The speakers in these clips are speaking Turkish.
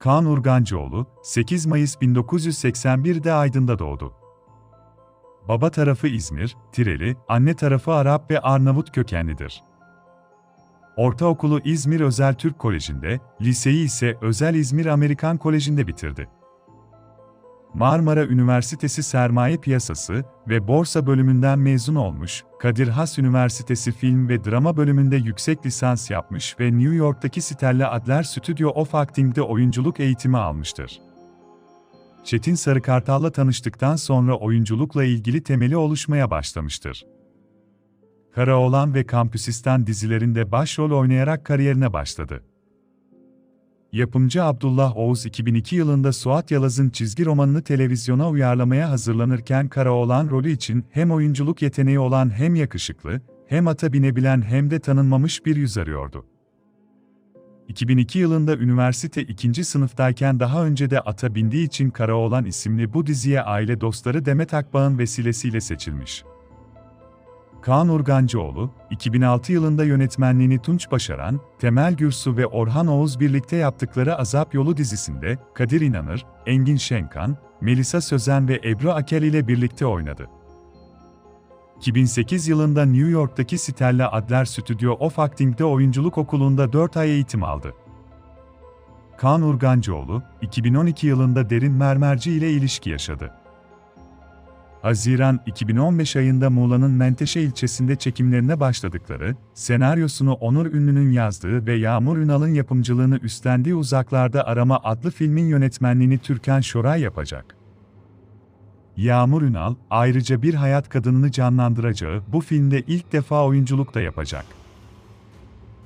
Kaan Urgancıoğlu, 8 Mayıs 1981'de Aydın'da doğdu. Baba tarafı İzmir, Tireli, anne tarafı Arap ve Arnavut kökenlidir. Ortaokulu İzmir Özel Türk Koleji'nde, liseyi ise Özel İzmir Amerikan Koleji'nde bitirdi. Marmara Üniversitesi Sermaye Piyasası ve Borsa bölümünden mezun olmuş, Kadir Has Üniversitesi Film ve Drama bölümünde yüksek lisans yapmış ve New York'taki Stella Adler Studio of Acting'de oyunculuk eğitimi almıştır. Çetin Sarıkartal'la tanıştıktan sonra oyunculukla ilgili temeli oluşmaya başlamıştır. Karaoğlan ve Kampüsistan dizilerinde başrol oynayarak kariyerine başladı. Yapımcı Abdullah Oğuz 2002 yılında Suat Yalaz'ın çizgi romanını televizyona uyarlamaya hazırlanırken Karaoğlan rolü için hem oyunculuk yeteneği olan hem yakışıklı, hem ata binebilen hem de tanınmamış bir yüz arıyordu. 2002 yılında üniversite 2. sınıftayken daha önce de ata bindiği için Karaoğlan isimli bu diziye aile dostları Demet Akbağ'ın vesilesiyle seçilmiş. Kaan Urgancıoğlu, 2006 yılında yönetmenliğini Tunç Başaran, Temel Gürsu ve Orhan Oğuz birlikte yaptıkları Azap Yolu dizisinde Kadir İnanır, Engin Şenkan, Melisa Sözen ve Ebru Akel ile birlikte oynadı. 2008 yılında New York'taki Stella Adler Studio of Acting'de oyunculuk okulunda 4 ay eğitim aldı. Kaan Urgancıoğlu, 2012 yılında Derin Mermerci ile ilişki yaşadı. Haziran 2015 ayında Muğla'nın Menteşe ilçesinde çekimlerine başladıkları, senaryosunu Onur Ünlü'nün yazdığı ve Yağmur Ünal'ın yapımcılığını üstlendiği Uzaklarda Arama adlı filmin yönetmenliğini Türkan Şoray yapacak. Yağmur Ünal, ayrıca bir hayat kadınını canlandıracağı bu filmde ilk defa oyunculuk da yapacak.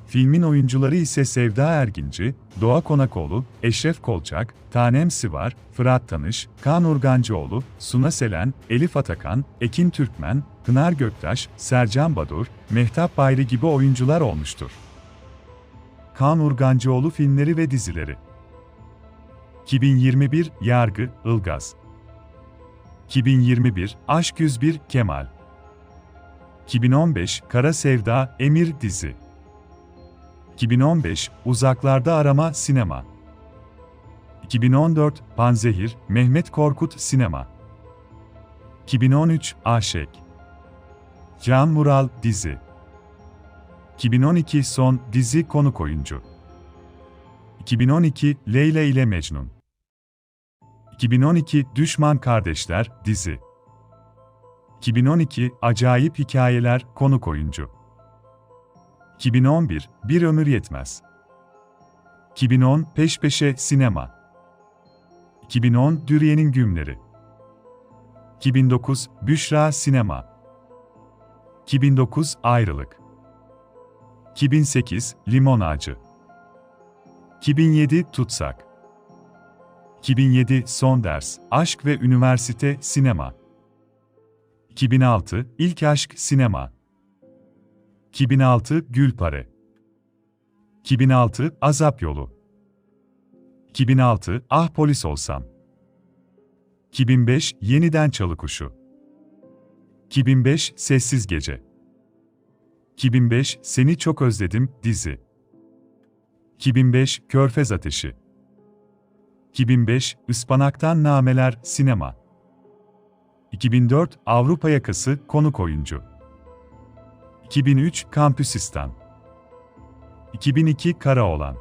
Filmin oyuncuları ise Sevda Erginci, Doğa Konakoğlu, Eşref Kolçak, Tanem Sivar, Fırat Tanış, Kaan Urgancıoğlu, Suna Selen, Elif Atakan, Ekin Türkmen, Pınar Göktaş, Sercan Badur, Mehtap Bayri gibi oyuncular olmuştur. Kaan Urgancıoğlu filmleri ve dizileri. 2021 Yargı, Ilgaz. 2021 Aşk 101 Kemal. 2015 Kara Sevda Emir dizi 2015 Uzaklarda Arama Sinema. 2014 Panzehir Mehmet Korkut Sinema. 2013 Aşek. Can Mural Dizi. 2012 Son Dizi Konuk Oyuncu. 2012 Leyla ile Mecnun. 2012 Düşman Kardeşler Dizi. 2012 Acayip Hikayeler Konuk Oyuncu 2011 Bir Ömür Yetmez. 2010 Peş Peşe Sinema. 2010 Dürüye'nin Gümleri 2009 Büşra Sinema. 2009 Ayrılık. 2008 Limon Ağacı. 2007 Tutsak. 2007 Son Ders, Aşk ve Üniversite Sinema. 2006 İlk Aşk Sinema 2006 Gülpare 2006 Azap Yolu. 2006 Ah Polis Olsam. 2005 Yeniden Çalı Kuşu. 2005 Sessiz Gece. 2005 Seni Çok Özledim dizi. 2005 Körfez Ateşi. 2005 Ispanaktan Nameler Sinema. 2004 Avrupa Yakası Konuk Oyuncu 2003 Kampüsistan. 2002 Karaoğlan